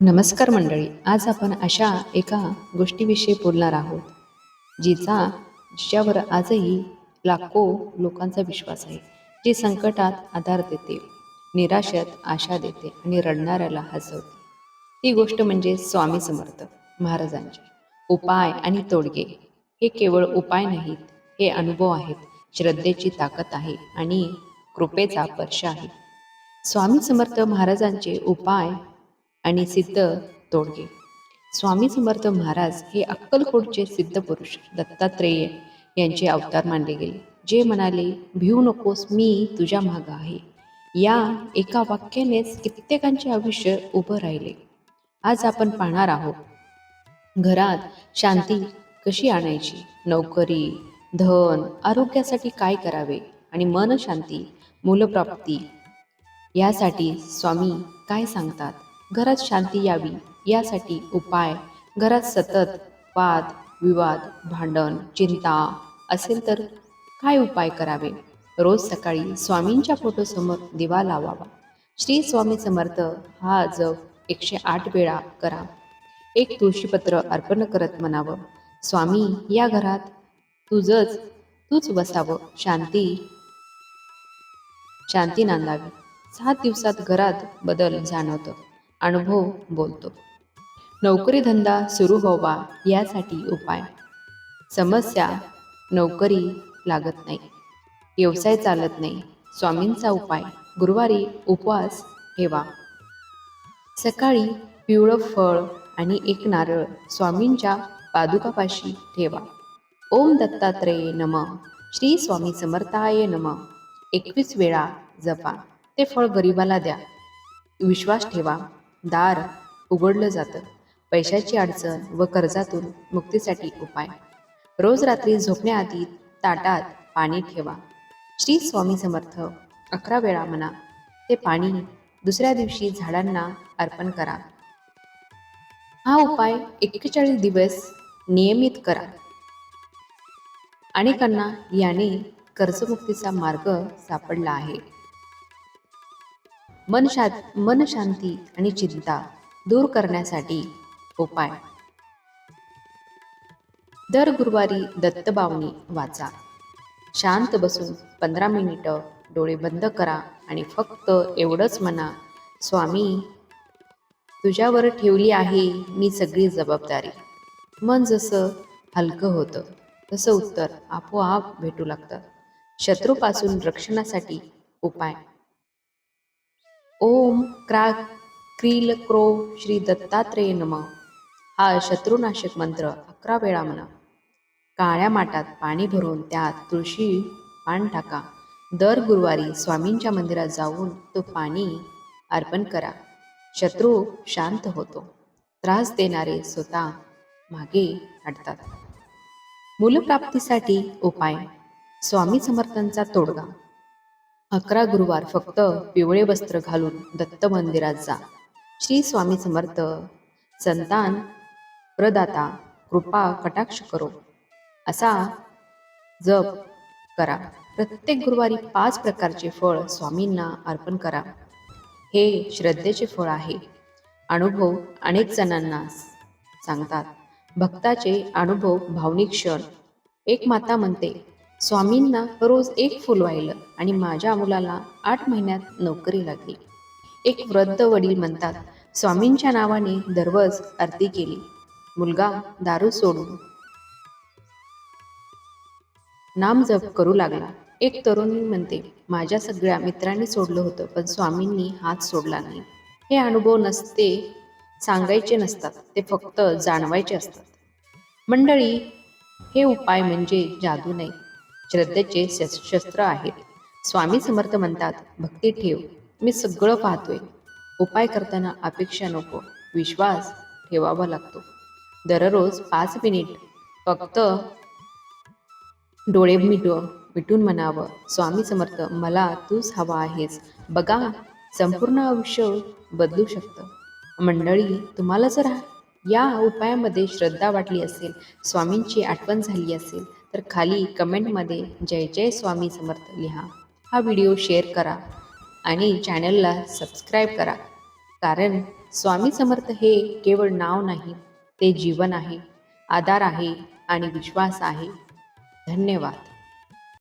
नमस्कार मंडळी आज आपण अशा एका गोष्टीविषयी बोलणार आहोत जिचा जिच्यावर आजही लाखो लोकांचा विश्वास आहे जी संकटात आधार देते निराशेत आशा देते आणि रडणाऱ्याला हसवते. ती गोष्ट म्हणजे स्वामी समर्थ महाराजांचे. उपाय आणि तोडगे हे केवळ उपाय नाहीत हे अनुभव आहेत श्रद्धेची ताकद आहे आणि कृपेचा स्पर्श आहे. स्वामी समर्थ महाराजांचे उपाय आणि सिद्ध तोडगे. स्वामी समर्थ महाराज हे अक्कलकोटचे सिद्ध पुरुष दत्तात्रेय यांचे अवतार मानले गेले जे म्हणाले भिऊ नकोस मी तुझ्या मागं आहे. या एका वाक्यानेच कित्येकांचे आयुष्य उभं राहिले. आज आपण पाहणार आहोत घरात शांती कशी आणायची? नोकरी धन आरोग्यासाठी काय करावे आणि मन शांती मूलप्राप्ती? यासाठी स्वामी काय सांगतात? घरात शांती यावी यासाठी उपाय. घरात सतत वाद विवाद भांडण चिंता असेल तर काय उपाय करावे? रोज सकाळी स्वामींच्या फोटोसमोर दिवा लावावा. श्री स्वामी समर्थ हा जप एकशे आठ वेळा करा. एक तुळशीपत्र अर्पण करत म्हणावं स्वामी या घरात तुझंच तूच बसावं. शांती शांती नांदावी. सात दिवसात घरात बदल जाणवतं. अनुभव बोलतो. नोकरी धंदा सुरू व्हावा यासाठी उपाय. समस्या नोकरी लागत नाही. व्यवसाय चालत नाही. स्वामींचा उपाय. गुरुवारी उपवास ठेवा. सकाळी पिवळं फळ आणि एक नारळ स्वामींच्या पादुकापाशी ठेवा. ओम दत्तात्रेय नम. श्री स्वामी समर्थाय नम. एकवीस वेळा जपा. ते फळ गरिबाला द्या. विश्वास ठेवा. दार उघडलं जातं. पैशाची अडचण व कर्जातून मुक्तीसाठी उपाय. रोज रात्री झोपण्याआधी ताटात पाणी ठेवा. श्री स्वामी समर्थ अकरा वेळा म्हणा. ते पाणी दुसऱ्या दिवशी झाडांना अर्पण करा. हा उपाय एक्केचाळीस दिवस नियमित करा. अनेकांना याने कर्जमुक्तीचा मार्ग सापडला आहे. मन शा मन शांती आणि चिंता दूर करण्यासाठी उपाय. दर गुरुवारी दत्तबावनी वाचा. शांत बसून पंधरा मिनिटं डोळे बंद करा आणि फक्त एवढंच म्हणा स्वामी तुझ्यावर ठेवली आहे मी सगळी जबाबदारी. मन जसं हलकं होतं तसं उत्तर आपोआप भेटू लागतं. शत्रूपासून रक्षणासाठी उपाय. ओम क्रा क्रील क्रो श्री दत्तात्रेय नम. हा शत्रुनाशक मंत्र अकरा वेळा म्हणा. काळ्या माठात पाणी भरून त्यात तुळशी पान टाका. दर गुरुवारी स्वामींच्या मंदिरात जाऊन तो पाणी अर्पण करा. शत्रू शांत होतो. त्रास देणारे स्वतः मागे हटतात मूलप्राप्तीसाठी उपाय. स्वामी समर्थांचा तोडगा. अकरा गुरुवार फक्त पिवळे वस्त्र घालून दत्त मंदिरात जा. श्री स्वामी समर्थ. संतान. प्रदाता. कृपा कटाक्ष करो. असा जप करा. प्रत्येक गुरुवारी पाच प्रकारचे फळ स्वामींना अर्पण करा. हे श्रद्धेचे फळ आहे. अनुभव अनेक जणांना सांगतात. भक्ताचे अनुभव भावनिक क्षण. एक माता म्हणते स्वामींना रोज एक फुल वाहिलं आणि माझ्या मुलाला आठ महिन्यात नोकरी लागली. एक वृद्ध वडील म्हणतात स्वामींच्या नावाने दररोज आरती केली. मुलगा दारू सोडून. नाम जप करू लागला. एक तरुणी म्हणते माझ्या सगळ्या मित्रांनी सोडलं होतं पण स्वामींनी हात सोडला नाही. हे अनुभव नसते सांगायचे नसतात ते फक्त जाणवायचे असतात. मंडळी हे उपाय म्हणजे जादू नाही. श्रद्धेचे शस्त्र आहेत. स्वामी समर्थ म्हणतात भक्ती ठेव मी सगळं पाहतोय. उपाय करताना अपेक्षा नको विश्वास ठेवावा लागतो. दररोज पाच मिनिट फक्त डोळे मिटव मिटून म्हणावं स्वामी समर्थ मला तूच हवा आहेस. बघा संपूर्ण आयुष्य बदलू शकतं. मंडळी तुम्हाला जर या उपायामध्ये श्रद्धा वाटली असेल स्वामींची आठवण झाली असेल तर खाली कमेंटमध्ये जय जय स्वामी समर्थ लिहा. हा व्हिडिओ शेअर करा आणि चॅनलला सबस्क्राईब करा. कारण स्वामी समर्थ हे केवळ नाव नाही ते जीवन आहे आधार आहे आणि विश्वास आहे. धन्यवाद.